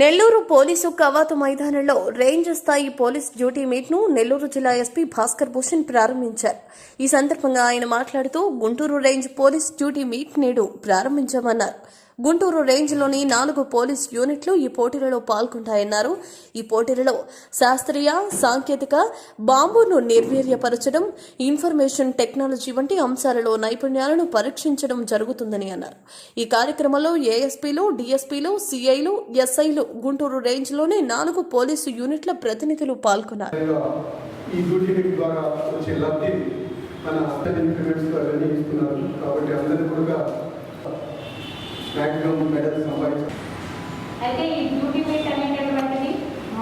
Nellore police కవాతు మైదానంలో range స్థాయి పోలీస్ డ్యూటీ మీట్ను నెల్లూరు జిల్లా ఎస్పీ భాస్కర్ భూషణ్ ప్రారంభించారు. ఈ సందర్భంగా ఆయన మాట్లాడుతూ Guntur range police duty meet నేడు ప్రారంభించామన్నారు. గుంటూరు రేంజ్లోని నాలుగు పోలీస్ యూనిట్లు ఈ పోటీలలో పాల్గొంటాయన్నారు. ఈ పోటీలలో శాస్త్రీయ సాంకేతిక బాంబును నిర్వీర్యపరచడం ఇన్ఫర్మేషన్ టెక్నాలజీ వంటి అంశాలలో నైపుణ్యాలను పరీక్షించడం జరుగుతుందని అన్నారు. ఈ కార్యక్రమంలో ఏఎస్పీలు డిఎస్పీలు సిఐలు ఎస్ఐలు గుంటూరు రేంజ్లోని నాలుగు పోలీసు యూనిట్ల ప్రతినిధులు పాల్గొన్నారు. ఈ డ్యూటీ ద్వారా వచ్చే లబ్ధి మన అతని ఇంక్రిమెంట్స్ అవన్నీ ఇస్తున్నారు కాబట్టి అందరూ కూడా మ్యాక్సిమం మెడల్స్ సంపాదించారు. అయితే ఈ మీట్ అనేటటువంటిది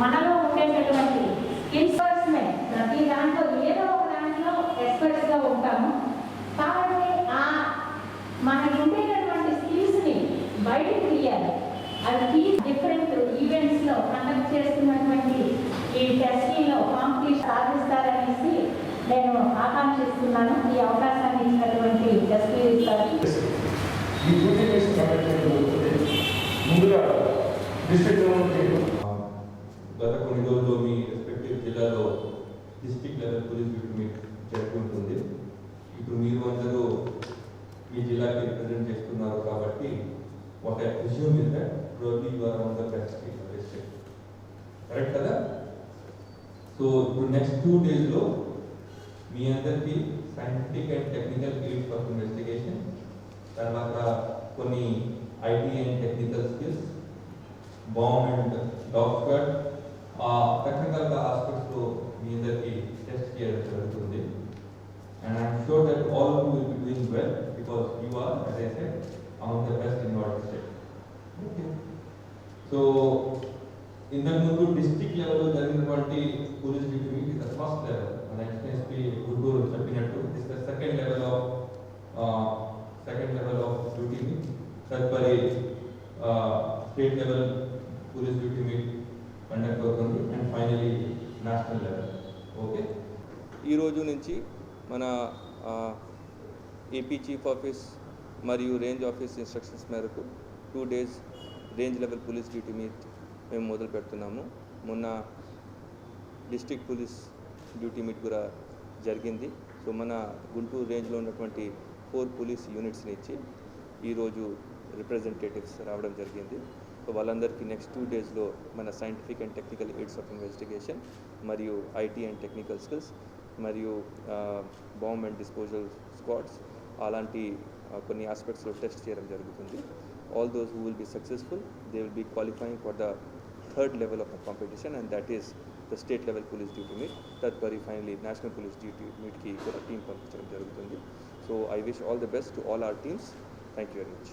మనలో ఉండేటటువంటి స్కిల్స్ పర్సనే ప్రతి దాంట్లో ఏదో ఒక దాంట్లో ఎక్స్పర్ట్స్గా ఉంటాము. కాబట్టి ఆ మనకు ఉండేటటువంటి స్కిల్స్ని బయటకు తీయాలి. అది డిఫరెంట్ ఈవెంట్స్లో కండక్ట్ చేస్తున్నటువంటి ఈ టెస్టింగ్లో కాంపిటీషన్ సాధిస్తారనేసి నేను ఆకాంక్షిస్తున్నాను. ఈ అవకాశాన్ని ఇచ్చినటువంటి ఎస్పీ గారికి ఈ డ్యూటీ కేసు కండక్ట్ చేయడం జరుగుతుంది ముందుగా డిస్ట్రిక్ట్ గత కొన్ని రోజులు మీ రెస్పెక్టివ్ జిల్లాలో district level police duty meet జరుగుతుంది ఇప్పుడు మీరు అందరూ మీ జిల్లాకి రిప్రజెంట్ చేస్తున్నారు కాబట్టి ఒక I presume is that probably on the best correct కదా? సో ఇప్పుడు నెక్స్ట్ టూ డేస్లో మీ అందరికీ scientific and technical field for investigation తర్వాత కొన్ని IT and technical skills bomb and dog squad ఆ రకరకాల ఆస్పెక్ట్స్లో మీ అందరికీ టెస్ట్ చేయడం జరుగుతుంది and I'm sure that all of you will be doing well because you are as I said among the best in your district. Okay. So ఇంతకు ముందు district లెవెల్లో జరిగినటువంటి పోలీస్ డ్యూటీ మీట్ ఇది ఫస్ట్ లెవెల్ మన ex SP Guntur చెప్పినట్టు is the second level of second level of duty meet తదుపరి state level police duty meet conduct అవుతుంది and finally national level. Okay? ఈరోజు నుంచి మన ఏపీ చీఫ్ ఆఫీస్ మరియు రేంజ్ ఆఫీస్ ఇన్స్ట్రక్షన్స్ మేరకు two days range level police duty meet మేము మొదలు పెడుతున్నాము. మొన్న డిస్టిక్ పోలీస్ డ్యూటీ మీట్ కూడా జరిగింది. సో మన గుంటూరు రేంజ్లో ఉన్నటువంటి ఫోర్ పోలీస్ యూనిట్స్ని ఇచ్చి ఈరోజు రిప్రజెంటేటివ్స్ రావడం జరిగింది. వాళ్ళందరికీ నెక్స్ట్ టూ డేస్లో మన scientific and technical aids of investigation మరియు ఐటీ అండ్ టెక్నికల్ స్కిల్స్ మరియు బాంబ్ అండ్ డిస్పోజల్ స్క్వాడ్స్ అలాంటి కొన్ని ఆస్పెక్ట్స్లో టెస్ట్ చేయడం జరుగుతుంది. All those who will be successful they will be qualifying for the third level of the competition and that is the state level police duty meet తదుపరి finally national police duty మీట్కి కూడా team పంపించడం జరుగుతుంది. So I wish all the best to all our teams thank you very much